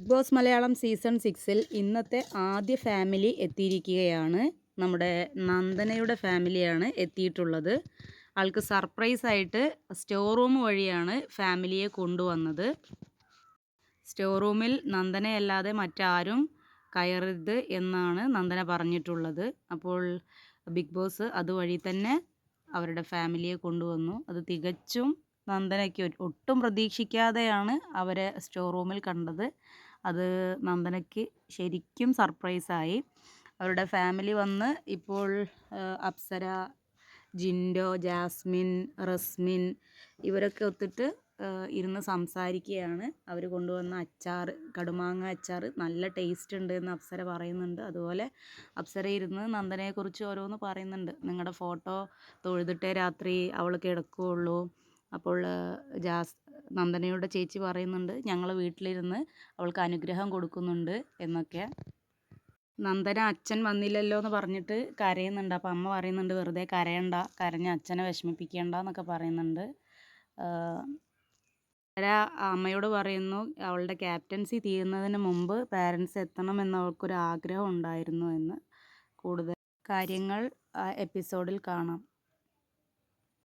Big boss Malayalam season സിക്സിൽ ഇന്നത്തെ ആദ്യ ഫാമിലി എത്തിയിരിക്കുകയാണ്. നമ്മുടെ നന്ദനയുടെ ഫാമിലിയാണ് എത്തിയിട്ടുള്ളത്. ആൾക്ക് സർപ്രൈസ് ആയിട്ട് സ്റ്റോർ റൂം വഴിയാണ് ഫാമിലിയെ കൊണ്ടുവന്നത്. സ്റ്റോർ റൂമിൽ നന്ദനയല്ലാതെ മറ്റാരും കയറരുത് എന്നാണ് നന്ദന പറഞ്ഞിട്ടുള്ളത്. അപ്പോൾ ബിഗ് ബോസ് അതുവഴി തന്നെ അവരുടെ ഫാമിലിയെ കൊണ്ടുവന്നു. അത് തികച്ചും നന്ദനയ്ക്ക് ഒട്ടും പ്രതീക്ഷിക്കാതെയാണ് അവരെ സ്റ്റോർ റൂമിൽ കണ്ടത്. അത് നന്ദനയ്ക്ക് ശരിക്കും സർപ്രൈസായി. അവരുടെ ഫാമിലി വന്ന് ഇപ്പോൾ അപ്സര ജിൻഡോ ജാസ്മിൻ റസ്മിൻ ഇവരൊക്കെ ഒത്തിട്ട് ഇരുന്ന് സംസാരിക്കുകയാണ്. അവർ കൊണ്ടുവന്ന അച്ചാർ കടുമാങ്ങ അച്ചാർ നല്ല ടേസ്റ്റ് ഉണ്ട് എന്ന് അപ്സര പറയുന്നുണ്ട്. അതുപോലെ അപ്സര ഇരുന്ന് നന്ദനയെക്കുറിച്ച് ഓരോന്ന് പറയുന്നുണ്ട്. നിങ്ങളുടെ ഫോട്ടോ തൊഴുതിട്ടേ രാത്രി അവൾ കിടക്കുകയുള്ളൂ അപ്പോൾ ജാസ് നന്ദനയുടെ ചേച്ചി പറയുന്നുണ്ട്. ഞങ്ങൾ വീട്ടിലിരുന്ന് അവൾക്ക് അനുഗ്രഹം കൊടുക്കുന്നുണ്ട് എന്നൊക്കെ. നന്ദന അച്ഛൻ വന്നില്ലല്ലോ എന്ന് പറഞ്ഞിട്ട് കരയുന്നുണ്ട്. അപ്പം അമ്മ പറയുന്നുണ്ട് വെറുതെ കരയണ്ട. കരഞ്ഞ് അച്ഛനെ വിഷമിപ്പിക്കേണ്ട എന്നൊക്കെ പറയുന്നുണ്ട്. അമ്മയോട് പറയുന്നു അവളുടെ ക്യാപ്റ്റൻസി തീരുന്നതിന് മുമ്പ് പാരൻസ് എത്തണം അവൾക്കൊരു ആഗ്രഹം ഉണ്ടായിരുന്നു എന്ന്. കൂടുതൽ കാര്യങ്ങൾ എപ്പിസോഡിൽ കാണാം.